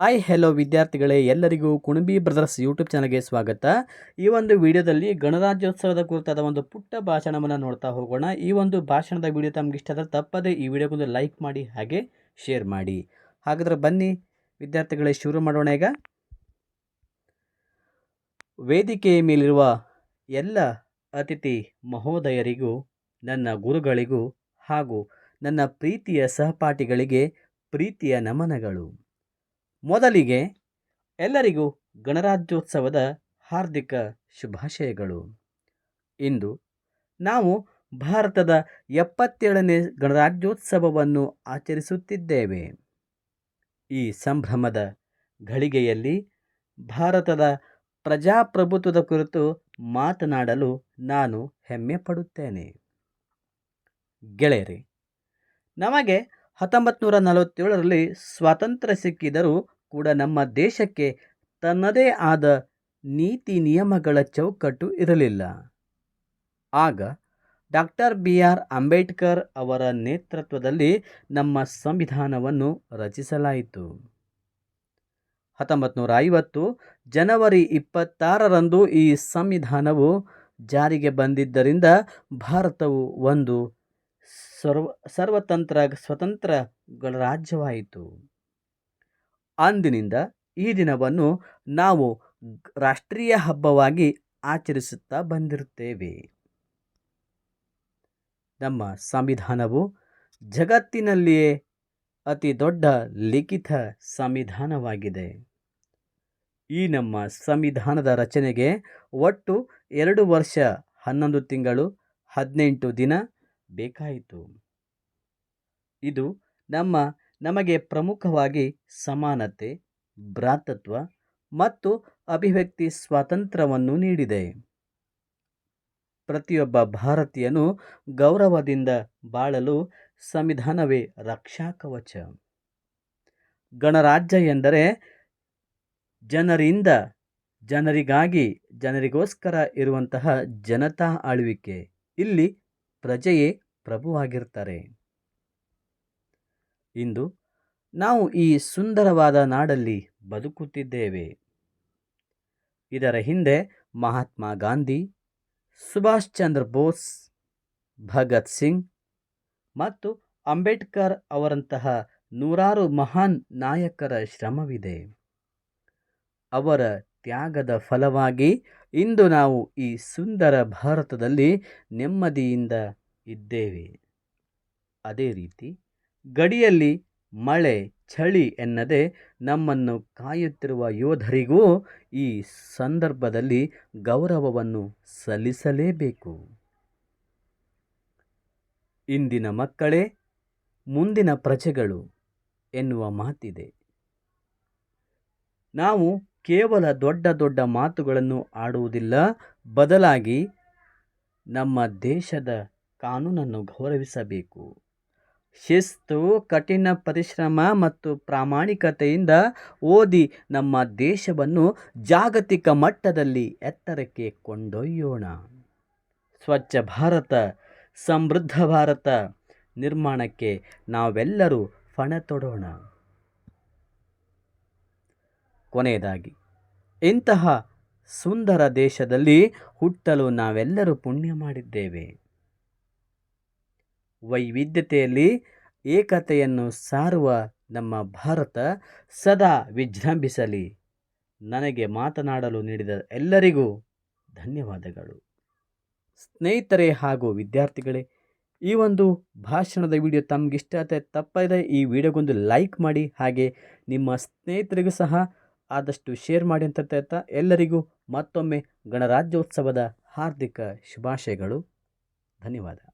Hi hello ವಿದ್ಯಾರ್ಥಿಗಳೇ, ಎಲ್ಲರಿಗೂ Kunbi brothers YouTube ಚಾನಲ್ಗೆ ಸ್ವಾಗತ. ಈ ಒಂದು ವಿಡಿಯೋದಲ್ಲಿ ಗಣರಾಜ್ಯೋತ್ಸವದ ಕುರಿತಾದ ಒಂದು ಪುಟ್ಟ ಭಾಷಣವನ್ನು ನೋಡ್ತಾ ಹೋಗೋಣ. ಈ ಒಂದು ಭಾಷಣದ ವಿಡಿಯೋ ತಮ್ಗೆ ಇಷ್ಟ ಆದರೆ ತಪ್ಪದೇ ಈ ವಿಡಿಯೋಗೊಂದು ಲೈಕ್ ಮಾಡಿ, ಹಾಗೆ ಶೇರ್ ಮಾಡಿ. ಹಾಗಾದ್ರೆ ಬನ್ನಿ ವಿದ್ಯಾರ್ಥಿಗಳೇ, ಶುರು ಮಾಡೋಣ ಈಗ. ವೇದಿಕೆಯ ಮೇಲಿರುವ ಎಲ್ಲ ಅತಿಥಿ ಮಹೋದಯರಿಗೂ, ನನ್ನ ಗುರುಗಳಿಗೂ ಹಾಗೂ ನನ್ನ ಪ್ರೀತಿಯ ಸಹಪಾಠಿಗಳಿಗೆ ಪ್ರೀತಿಯ ನಮನಗಳು. ಮೊದಲಿಗೆ ಎಲ್ಲರಿಗೂ ಗಣರಾಜ್ಯೋತ್ಸವದ ಹಾರ್ದಿಕ ಶುಭಾಶಯಗಳು. ಇಂದು ನಾವು ಭಾರತದ ಎಪ್ಪತ್ತೇಳನೇ ಗಣರಾಜ್ಯೋತ್ಸವವನ್ನು ಆಚರಿಸುತ್ತಿದ್ದೇವೆ. ಈ ಸಂಭ್ರಮದ ಘಳಿಗೆಯಲ್ಲಿ ಭಾರತದ ಪ್ರಜಾಪ್ರಭುತ್ವದ ಕುರಿತು ಮಾತನಾಡಲು ನಾನು ಹೆಮ್ಮೆ ಪಡುತ್ತೇನೆ. ಗೆಳೆಯರೆ, ನಮಗೆ ಹತ್ತೊಂಬತ್ತು ನೂರ ನಲವತ್ತೇಳರಲ್ಲಿ ಸ್ವಾತಂತ್ರ್ಯ ಸಿಕ್ಕಿದರೂ ಕೂಡ ನಮ್ಮ ದೇಶಕ್ಕೆ ತನ್ನದೇ ಆದ ನೀತಿ ನಿಯಮಗಳ ಚೌಕಟ್ಟು ಇರಲಿಲ್ಲ. ಆಗ ಡಾಕ್ಟರ್ ಬಿ ಆರ್ ಅಂಬೇಡ್ಕರ್ ಅವರ ನೇತೃತ್ವದಲ್ಲಿ ನಮ್ಮ ಸಂವಿಧಾನವನ್ನು ರಚಿಸಲಾಯಿತು. ಹತ್ತೊಂಬತ್ತು ನೂರ ಐವತ್ತು ಜನವರಿ ಇಪ್ಪತ್ತಾರರಂದು ಈ ಸಂವಿಧಾನವು ಜಾರಿಗೆ ಬಂದಿದ್ದರಿಂದ ಭಾರತವು ಒಂದು ಸರ್ವ ಸರ್ವತಂತ್ರ ಸ್ವತಂತ್ರ ರಾಜ್ಯವಾಯಿತು. ಅಂದಿನಿಂದ ಈ ದಿನವನ್ನು ನಾವು ರಾಷ್ಟ್ರೀಯ ಹಬ್ಬವಾಗಿ ಆಚರಿಸುತ್ತಾ ಬಂದಿರುತ್ತೇವೆ. ನಮ್ಮ ಸಂವಿಧಾನವು ಜಗತ್ತಿನಲ್ಲಿಯೇ ಅತಿ ದೊಡ್ಡ ಲಿಖಿತ ಸಂವಿಧಾನವಾಗಿದೆ. ಈ ನಮ್ಮ ಸಂವಿಧಾನದ ರಚನೆಗೆ ಒಟ್ಟು ಎರಡು ವರ್ಷ ಹನ್ನೊಂದು ತಿಂಗಳು ಹದಿನೆಂಟು ದಿನ ಬೇಕಾಯಿತು. ಇದು ನಮ್ಮ, ನಮಗೆ ಪ್ರಮುಖವಾಗಿ ಸಮಾನತೆ, ಭ್ರಾತೃತ್ವ ಮತ್ತು ಅಭಿವ್ಯಕ್ತಿ ಸ್ವಾತಂತ್ರ್ಯವನ್ನು ನೀಡಿದೆ. ಪ್ರತಿಯೊಬ್ಬ ಭಾರತೀಯನು ಗೌರವದಿಂದ ಬಾಳಲು ಸಂವಿಧಾನವೇ ರಕ್ಷಾ ಕವಚ ಗಣರಾಜ್ಯ ಎಂದರೆ ಜನರಿಂದ, ಜನರಿಗಾಗಿ, ಜನರಿಗೋಸ್ಕರ ಇರುವಂತಹ ಜನತಾ ಆಳ್ವಿಕೆ. ಇಲ್ಲಿ ಪ್ರಜೆಯೇ ಪ್ರಭುವಾಗಿರ್ತಾರೆ ಇಂದು ನಾವು ಈ ಸುಂದರವಾದ ನಾಡಲ್ಲಿ ಬದುಕುತ್ತಿದ್ದೇವೆ. ಇದರ ಹಿಂದೆ ಮಹಾತ್ಮ ಗಾಂಧಿ, ಸುಭಾಷ್ ಚಂದ್ರ ಬೋಸ್, ಭಗತ್ ಸಿಂಗ್ ಮತ್ತು ಅಂಬೇಡ್ಕರ್ ಅವರಂತಹ ನೂರಾರು ಮಹಾನ್ ನಾಯಕರ ಶ್ರಮವಿದೆ. ಅವರ ತ್ಯಾಗದ ಫಲವಾಗಿ ಇಂದು ನಾವು ಈ ಸುಂದರ ಭಾರತದಲ್ಲಿ ನೆಮ್ಮದಿಯಿಂದ ಇದ್ದೇವೆ. ಅದೇ ರೀತಿ ಗಡಿಯಲ್ಲಿ ಮಳೆ, ಚಳಿ ಎನ್ನದೆ ನಮ್ಮನ್ನು ಕಾಯುತ್ತಿರುವ ಯೋಧರಿಗೂ ಈ ಸಂದರ್ಭದಲ್ಲಿ ಗೌರವವನ್ನು ಸಲ್ಲಿಸಲೇಬೇಕು. ಇಂದಿನ ಮಕ್ಕಳೇ, ಮುಂದಿನ ಪ್ರಜೆಗಳು ಎನ್ನುವ ಮಾತಿದೆ. ನಾವು ಕೇವಲ ದೊಡ್ಡ ದೊಡ್ಡ ಮಾತುಗಳನ್ನು ಆಡುವುದಿಲ್ಲ, ಬದಲಾಗಿ ನಮ್ಮ ದೇಶದ ಕಾನೂನನ್ನು ಗೌರವಿಸಬೇಕು. ಶಿಸ್ತು, ಕಠಿಣ ಪರಿಶ್ರಮ ಮತ್ತು ಪ್ರಾಮಾಣಿಕತೆಯಿಂದ ಓದಿ ನಮ್ಮ ದೇಶವನ್ನು ಜಾಗತಿಕ ಮಟ್ಟದಲ್ಲಿ ಎತ್ತರಕ್ಕೆ ಕೊಂಡೊಯ್ಯೋಣ. ಸ್ವಚ್ಛ ಭಾರತ, ಸಮೃದ್ಧ ಭಾರತ ನಿರ್ಮಾಣಕ್ಕೆ ನಾವೆಲ್ಲರೂ ಫಣ ತೊಡೋಣ. ಕೊನೆಯದಾಗಿ, ಇಂತಹ ಸುಂದರ ದೇಶದಲ್ಲಿ ಹುಟ್ಟಲು ನಾವೆಲ್ಲರೂ ಪುಣ್ಯ ಮಾಡಿದ್ದೇವೆ. ವೈವಿಧ್ಯತೆಯಲ್ಲಿ ಏಕತೆಯನ್ನು ಸಾರುವ ನಮ್ಮ ಭಾರತ ಸದಾ ವಿಜೃಂಭಿಸಲಿ. ನನಗೆ ಮಾತನಾಡಲು ನೀಡಿದ ಎಲ್ಲರಿಗೂ ಧನ್ಯವಾದಗಳು. ಸ್ನೇಹಿತರೆ ಹಾಗೂ ವಿದ್ಯಾರ್ಥಿಗಳೇ, ಈ ಒಂದು ಭಾಷಣದ ವಿಡಿಯೋ ತಮಗಿಷ್ಟ ಆದರೆ ತಪ್ಪದೆ ಈ ವಿಡಿಯೋಗೊಂದು ಲೈಕ್ ಮಾಡಿ, ಹಾಗೆ ನಿಮ್ಮ ಸ್ನೇಹಿತರಿಗೂ ಸಹ ಆದಷ್ಟು ಶೇರ್ ಮಾಡಿ ಅಂತ ಹೇಳ್ತಾ ಎಲ್ಲರಿಗೂ ಮತ್ತೊಮ್ಮೆ ಗಣರಾಜ್ಯೋತ್ಸವದ ಹಾರ್ದಿಕ ಶುಭಾಶಯಗಳು. ಧನ್ಯವಾದ.